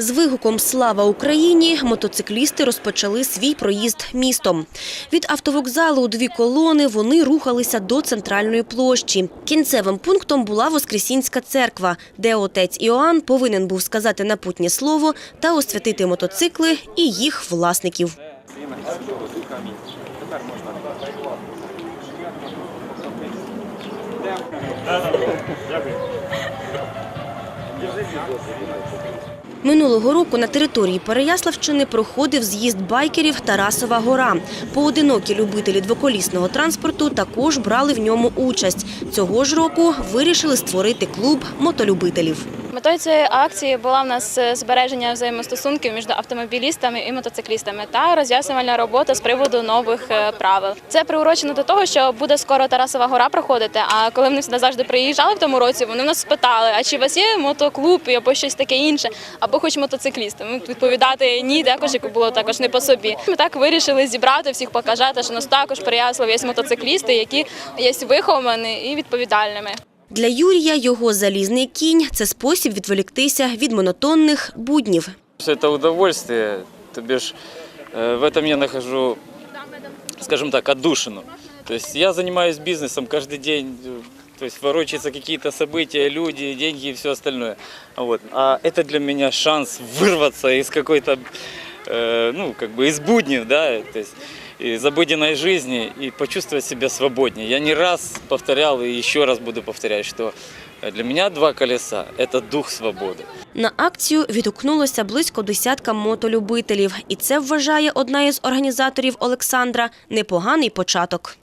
З вигуком Слава Україні мотоциклісти розпочали свій проїзд містом. Від автовокзалу у дві колони вони рухалися до центральної площі. Кінцевим пунктом була Воскресінська церква, де отець Іоанн повинен був сказати напутнє слово та освятити мотоцикли і їх власників. Минулого року на території Переяславщини проходив з'їзд байкерів Тарасова гора. Поодинокі любителі двоколісного транспорту також брали в ньому участь. Цього ж року вирішили створити клуб мотолюбителів. Метою цієї акції була в нас е, збереження взаємостосунків між автомобілістами і мотоциклістами та роз'яснювальна робота з приводу нових е, правил. Це приурочено до того, що буде скоро Тарасова гора проходити. А коли вони завжди приїжджали в тому році, вони нас спитали: а чи у вас є мотоклуб або щось таке інше, або хоч мотоциклісти? Відповідати ні, також як було також не по собі. Ми так вирішили зібрати всіх, показати, що нас також Переяслав є мотоциклісти, які є виховані і відповідальними. Для Юрія його залізний кінь це спосіб відволіктися від монотонних буднів. Это удовольствие, то бишь э, в этом я нахожу, скажем так, отдушину. То есть я занимаюсь бизнесом каждый день, э, то есть ворочаются какие-то события, люди, деньги и все остальное. Вот. А это для меня шанс вырваться из какой-то, э, ну, как бы из будней, да, то есть из обыденной жизни и почувствовать себя свободнее. Я не раз повторял и еще раз буду повторять, что для меня два колеса – это дух свободы. На акцію відгукнулося близько десятка мотолюбителів. І це вважає одна із організаторів Олександра непоганий початок.